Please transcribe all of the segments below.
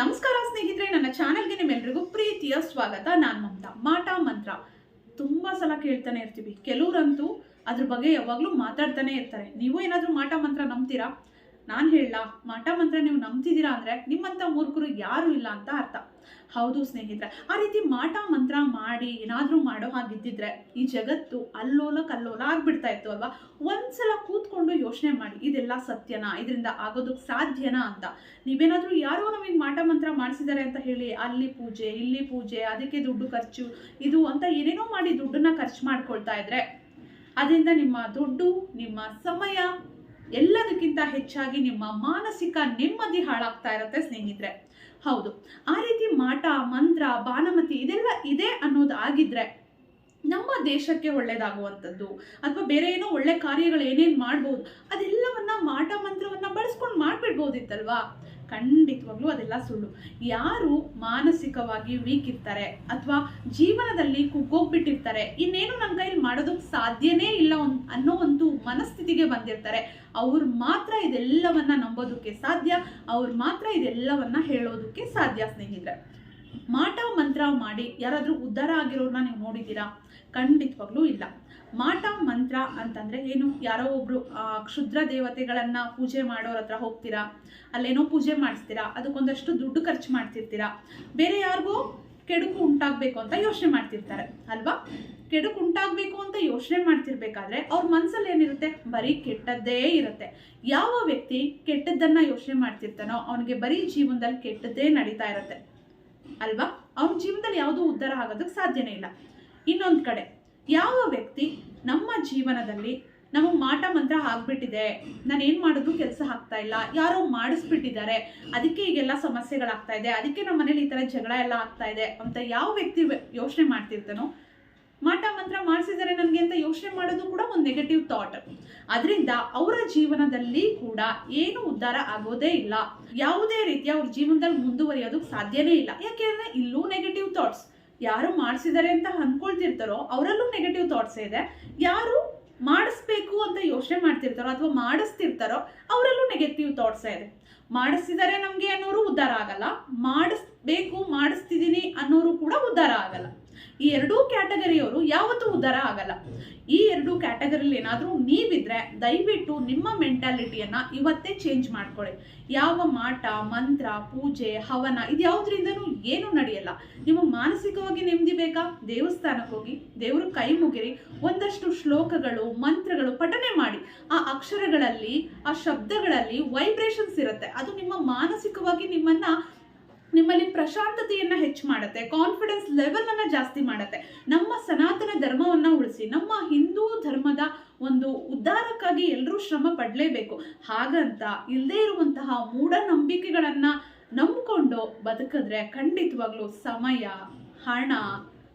ನಮಸ್ಕಾರ ಸ್ನೇಹಿತರೆ, ನನ್ನ ಚಾನೆಲ್ಗೆ ನಿಮ್ಮೆಲ್ರಿಗೂ ಪ್ರೀತಿಯ ಸ್ವಾಗತ. ನಾನು ಮಮತಾ. ಮಾಟ ಮಂತ್ರ. ತುಂಬ ಸಲ ಕೇಳ್ತಾನೆ ಇರ್ತೀವಿ. ಕೆಲವರಂತೂ ಅದ್ರ ಬಗ್ಗೆ ಯಾವಾಗಲೂ ಮಾತಾಡ್ತಾನೆ ಇರ್ತಾರೆ. ನೀವು ಏನಾದರೂ ಮಾಟ ಮಂತ್ರ ನಂಬ್ತೀರಾ? ನಾನು ಹೇಳಲ್ಲ ಮಾಟ ಮಂತ್ರ ನೀವು ನಂಬ್ತಿದ್ದೀರಾ ಅಂದರೆ ನಿಮ್ಮಂಥ ಮೂರ್ಖರು ಯಾರೂ ಇಲ್ಲ ಅಂತ ಅರ್ಥ. ಹೌದು ಸ್ನೇಹಿತರೆ. ಆ ರೀತಿ ಮಾಟ ಮಂತ್ರ ಮಾಡಿ ಏನಾದರೂ ಮಾಡೋ ಹಾಗಿದ್ದಿದ್ರೆ ಈ ಜಗತ್ತು ಅಲ್ಲೋಲ ಕಲ್ಲೋಲ ಆಗ್ಬಿಡ್ತಾ ಇತ್ತು ಅಲ್ವಾ? ಒಂದ್ಸಲ ಕೂತ್ಕೊಂಡು ಯೋಚನೆ ಮಾಡಿ, ಇದೆಲ್ಲ ಸತ್ಯನಾ? ಇದರಿಂದ ಆಗೋದಕ್ಕೆ ಸಾಧ್ಯನಾ ಅಂತ. ನೀವೇನಾದರೂ ಯಾರೋ ನಮಗೆ ಮಾಟ ಮಂತ್ರ ಮಾಡಿಸಿದ್ದಾರೆ ಅಂತ ಹೇಳಿ, ಅಲ್ಲಿ ಪೂಜೆ, ಇಲ್ಲಿ ಪೂಜೆ, ಅದಕ್ಕೆ ದುಡ್ಡು ಖರ್ಚು, ಇದು ಅಂತ ಏನೇನೋ ಮಾಡಿ ದುಡ್ಡನ್ನ ಖರ್ಚು ಮಾಡ್ಕೊಳ್ತಾ ಇದ್ರೆ, ಅದರಿಂದ ನಿಮ್ಮ ದುಡ್ಡು, ನಿಮ್ಮ ಸಮಯ ಎಲ್ಲದಕ್ಕಿಂತ ಹೆಚ್ಚಾಗಿ ನಿಮ್ಮ ಮಾನಸಿಕ ನೆಮ್ಮದಿ ಹಾಳಾಗ್ತಾ ಇರುತ್ತೆ ಸ್ನೇಹಿತರೆ. ಹೌದು. ಆ ರೀತಿ ಮಾಟ, ಮಂತ್ರ, ಬಾನಮತಿ ಇದೆಲ್ಲ ಇದೆ ಅನ್ನೋದು ಆಗಿದ್ರೆ ನಮ್ಮ ದೇಶಕ್ಕೆ ಒಳ್ಳೇದಾಗುವಂಥದ್ದು ಅಥವಾ ಬೇರೆ ಏನೋ ಒಳ್ಳೆ ಕಾರ್ಯಗಳು ಏನೇನು ಮಾಡ್ಬೋದು, ಅದೆಲ್ಲವನ್ನ ಮಾಟ, ಮಂತ್ರವನ್ನ ಬಳಸ್ಕೊಂಡು ಮಾಡ್ಬಿಡ್ಬೋದಿತ್ತಲ್ವಾ? ಖಂಡಿತವಾಗ್ಲೂ ಅದೆಲ್ಲ ಸುಳ್ಳು. ಯಾರು ಮಾನಸಿಕವಾಗಿ ವೀಕ್ ಇರ್ತಾರೆ ಅಥವಾ ಜೀವನದಲ್ಲಿ ಕುಗ್ಗೋಗ್ಬಿಟ್ಟಿರ್ತಾರೆ, ಇನ್ನೇನು ನನ್ನ ಕೈಲಿ ಮಾಡೋದಕ್ಕೆ ಸಾಧ್ಯನೇ ಇಲ್ಲ ಅನ್ನೋ ಮನಸ್ಥಿತಿಗೆ ಬಂದಿರ್ತಾರೆ. ಅವ್ರು ಮಾತ್ರ ಇದೆಲ್ಲವನ್ನ ನಂಬೋದಕ್ಕೆ ಸಾಧ್ಯ, ಅವ್ರು ಮಾತ್ರ ಇದೆಲ್ಲವನ್ನ ಹೇಳೋದಕ್ಕೆ ಸಾಧ್ಯ ಸ್ನೇಹಿತರೆ. ಮಾಟ ಮಂತ್ರ ಮಾಡಿ, ಯಾರಾದರೂ ಉದ್ಧಾರ ಆಗಿರೋರ್ನ ನೀವು ನೋಡಿದ್ದೀರಾ? ಖಂಡಿತವಾಗ್ಲೂ ಇಲ್ಲ. ಮಾಟ ಮಂತ್ರ ಅಂತಂದ್ರೆ ಏನು? ಯಾರೋ ಒಬ್ರು ಕ್ಷುದ್ರ ದೇವತೆಗಳನ್ನ ಪೂಜೆ ಮಾಡೋರ ಹತ್ರ ಹೋಗ್ತೀರಾ? ಅಲ್ಲೇನೋ ಪೂಜೆ ಮಾಡಿಸ್ತೀರಾ? ಅದಕ್ಕೊಂದಷ್ಟು ದುಡ್ಡು ಖರ್ಚು ಮಾಡ್ತಿರ್ತೀರಾ? ಬೇರೆ ಯಾರಿಗೂ ಕೆಡುಕು ಉಂಟಾಗಬೇಕು ಅಂತ ಯೋಚನೆ ಮಾಡ್ತಿರ್ತಾರೆ, ಅಲ್ವಾ? ಕೆಡುಕು ಉಂಟಾಗಬೇಕು ಅಂತ ಯೋಚನೆ ಮಾಡ್ತಿರ್ಬೇಕಾದ್ರೆ ಅವ್ರ ಮನ್ಸಲ್ಲಿ ಏನಿರುತ್ತೆ ಬರೀ ಕೆಟ್ಟದ್ದೇ ಇರುತ್ತೆ. ಯಾವ ವ್ಯಕ್ತಿ ಕೆಟ್ಟದ್ದನ್ನ ಯೋಚನೆ ಮಾಡ್ತಿರ್ತಾನೋ ಅವನಿಗೆ ಬರೀ ಜೀವನದಲ್ಲಿ ಕೆಟ್ಟದ್ದೇ ನಡೀತಾ ಇರುತ್ತೆ. ಅಲ್ವಾ? ಅವನ ಜೀವನದಲ್ಲಿ ಯಾವುದೂ ಉದ್ಧಾರ ಆಗೋದಕ್ಕೆ ಸಾಧ್ಯನೇ ಇಲ್ಲ. ಇನ್ನೊಂದು ಕಡೆ, ಯಾವ ವ್ಯಕ್ತಿ ನಮ್ಮ ಜೀವನದಲ್ಲಿ ನಮಗೆ ಮಾಟ ಮಂತ್ರ ಆಗ್ಬಿಟ್ಟಿದೆ, ನಾನು ಏನು ಮಾಡಿದ್ರು ಕೆಲಸ ಆಗ್ತಾ ಇಲ್ಲ, ಯಾರೋ ಮಾಡಿಸ್ಬಿಟ್ಟಿದ್ದಾರೆ, ಅದಕ್ಕೆ ಈಗೆಲ್ಲ ಸಮಸ್ಯೆಗಳಾಗ್ತಾ ಇದೆ, ಅದಕ್ಕೆ ನಮ್ಮ ಮನೇಲಿ ಈ ಥರ ಜಗಳ ಎಲ್ಲ ಆಗ್ತಾ ಇದೆ ಅಂತ ಯಾವ ವ್ಯಕ್ತಿ ಯೋಚನೆ ಮಾಡ್ತಿರ್ತಾನೋ ಮಾಟ ಮಂತ್ರ ಮಾಡಿಸಿದರೆ ನನಗೆ ಅಂತ ಯೋಚನೆ ಮಾಡೋದು ಕೂಡ ಒಂದು ನೆಗೆಟಿವ್ ಥಾಟ್ ಅದರಿಂದ ಅವರ ಜೀವನದಲ್ಲಿ ಕೂಡ ಏನು ಉದ್ಧಾರ ಆಗೋದೇ ಇಲ್ಲ. ಯಾವುದೇ ರೀತಿಯ ಅವ್ರ ಜೀವನದಲ್ಲಿ ಮುಂದುವರಿಯೋದಕ್ಕೆ ಸಾಧ್ಯನೇ ಇಲ್ಲ. ಯಾಕೆಂದ್ರೆ ಇಲ್ಲೂ ನೆಗೆಟಿವ್ ಥಾಟ್ಸ್ ಯಾರು ಮಾಡಿಸಿದ್ದಾರೆ ಅಂತ ಅನ್ಕೊಳ್ತಿರ್ತಾರೋ ಅವರಲ್ಲೂ ನೆಗೆಟಿವ್ ಥಾಟ್ಸ್ ಇದೆ. ಯಾರು ಮಾಡಿಸ್ಬೇಕು ಅಂತ ಯೋಚನೆ ಮಾಡ್ತಿರ್ತಾರೋ ಅಥವಾ ಮಾಡಿಸ್ತಿರ್ತಾರೋ ಅವರಲ್ಲೂ ನೆಗೆಟಿವ್ ಥಾಟ್ಸ್ ಇದೆ. ಮಾಡಿಸಿದರೆ ನಮಗೆ ಅನ್ನೋರು ಉದ್ಧಾರ ಆಗಲ್ಲ. ಮಾಡಿಸ್ಬೇಕು ಮಾಡಿಸ್ತಿದ್ದೀನಿ ಅನ್ನೋರು ಕೂಡ ಉದ್ಧಾರ ಆಗಲ್ಲ ಈ ಎರಡೂ ಕ್ಯಾಟಗರಿಯವರು ಯಾವತ್ತೂ ಉದ್ಧಾರ ಆಗಲ್ಲ. ಈ ಎರಡು ಕ್ಯಾಟಗರಿಲಿ ಏನಾದರೂ ನೀವಿದ್ರೆ ದಯವಿಟ್ಟು ನಿಮ್ಮ ಮೆಂಟಾಲಿಟಿಯನ್ನು ಇವತ್ತೇ ಚೇಂಜ್ ಮಾಡ್ಕೊಳ್ಳಿ. ಯಾವ ಮಾಟ, ಮಂತ್ರ, ಪೂಜೆ, ಹವನ ಇದು ಏನು ಏನೂ ನಡೆಯಲ್ಲ. ನಿಮ್ಮ ಮಾನಸಿಕವಾಗಿ ನೆಮ್ಮದಿ ಬೇಕಾ? ದೇವಸ್ಥಾನಕ್ಕೆ ಹೋಗಿ, ದೇವರು ಕೈ ಮುಗಿರಿ, ಒಂದಷ್ಟು ಶ್ಲೋಕಗಳು, ಮಂತ್ರಗಳು ಪಠನೆ ಮಾಡಿ. ಆ ಅಕ್ಷರಗಳಲ್ಲಿ, ಆ ಶಬ್ದಗಳಲ್ಲಿ ವೈಬ್ರೇಷನ್ಸ್ ಇರುತ್ತೆ. ಅದು ನಿಮ್ಮ ಮಾನಸಿಕವಾಗಿ ನಿಮ್ಮನ್ನ ನಿಮ್ಮಲ್ಲಿ ಪ್ರಶಾಂತತೆಯನ್ನು ಹೆಚ್ಚು ಮಾಡುತ್ತೆ ಕಾನ್ಫಿಡೆನ್ಸ್ ಲೆವೆಲನ್ನು ಜಾಸ್ತಿ ಮಾಡುತ್ತೆ. ನಮ್ಮ ಸನಾತನ ಧರ್ಮವನ್ನ ಉಳಿಸಿ, ನಮ್ಮ ಹಿಂದೂ ಧರ್ಮದ ಒಂದು ಉದ್ಧಾರಕ್ಕಾಗಿ ಎಲ್ಲರೂ ಶ್ರಮ ಪಡಲೇಬೇಕು. ಹಾಗಂತ ಇಲ್ಲದೇ ಇರುವಂತಹ ಮೂಢನಂಬಿಕೆಗಳನ್ನು ನಂಬಿಕೊಂಡು ಬದುಕಿದ್ರೆ ಖಂಡಿತವಾಗ್ಲೂ ಸಮಯ, ಹಣ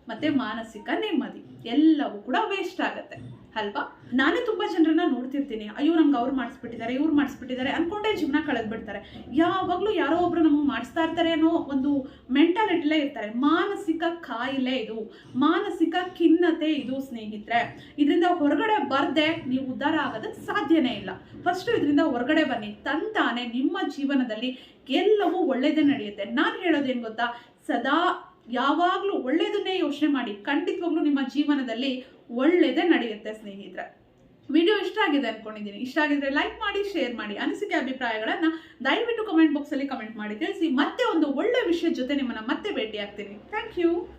ಮತ್ತೆ ಮಾನಸಿಕ ನೆಮ್ಮದಿ ಎಲ್ಲವೂ ಕೂಡ ವೇಸ್ಟ್ ಆಗತ್ತೆ. ಅಲ್ವಾ? ನಾನೇ ತುಂಬಾ ಜನರನ್ನ ನೋಡ್ತಿರ್ತೀನಿ. ಅಯ್ಯೋ, ನಂಗೆ ಅವ್ರು ಮಾಡಿಸ್ಬಿಟ್ಟಿದ್ದಾರೆ ಇವ್ರು ಮಾಡಿಸ್ಬಿಟ್ಟಿದ್ದಾರೆ ಅನ್ಕೊಂಡೇ ಜೀವನ ಕಳೆದ್ಬಿಡ್ತಾರೆ. ಯಾವಾಗಲೂ ಯಾರೋ ಒಬ್ರು ನಮಗೆ ಮಾಡಿಸ್ತಾ ಇರ್ತಾರೆ ಅನ್ನೋ ಒಂದು ಮೆಂಟಾಲಿಟಿಲೇ ಇರ್ತಾರೆ. ಮಾನಸಿಕ ಕಾಯಿಲೆ ಇದು. ಮಾನಸಿಕ ಖಿನ್ನತೆ ಇದು, ಸ್ನೇಹಿತರೆ. ಇದರಿಂದ ಹೊರಗಡೆ ಬರ್ದೆ ನೀವು ಉದ್ಧಾರ ಆಗೋದಕ್ಕೆ ಸಾಧ್ಯನೇ ಇಲ್ಲ. ಫಸ್ಟ್ ಇದರಿಂದ ಹೊರಗಡೆ ಬನ್ನಿ. ತಂತಾನೆ ನಿಮ್ಮ ಜೀವನದಲ್ಲಿ ಎಲ್ಲವೂ ಒಳ್ಳೆಯದೇ ನಡೆಯುತ್ತೆ. ನಾನು ಹೇಳೋದೇನು ಗೊತ್ತಾ? ಸದಾ ಯಾವಾಗಲೂ ಒಳ್ಳೇದನ್ನೇ ಯೋಚನೆ ಮಾಡಿ ಖಂಡಿತವಾಗ್ಲೂ ನಿಮ್ಮ ಜೀವನದಲ್ಲಿ ಒಳ್ಳೆಯದೇ ನಡೆಯುತ್ತೆ, ಸ್ನೇಹಿತರೆ. ವಿಡಿಯೋ ಇಷ್ಟ ಆಗಿದೆ ಅನ್ಕೊಂಡಿದ್ದೀನಿ. ಇಷ್ಟ ಆಗಿದ್ರೆ ಲೈಕ್ ಮಾಡಿ, ಶೇರ್ ಮಾಡಿ. ಅನಿಸಿಕೆ ಅಭಿಪ್ರಾಯಗಳನ್ನ ದಯವಿಟ್ಟು ಕಮೆಂಟ್ ಬಾಕ್ಸಲ್ಲಿ ಕಮೆಂಟ್ ಮಾಡಿ. ತಿಳಿಸಿ ಮತ್ತೆ ಒಂದು ಒಳ್ಳೆ ವಿಷಯದ ಜೊತೆ ನಿಮ್ಮನ್ನ ಮತ್ತೆ ಭೇಟಿ ಆಗ್ತೀನಿ ಥ್ಯಾಂಕ್ ಯು.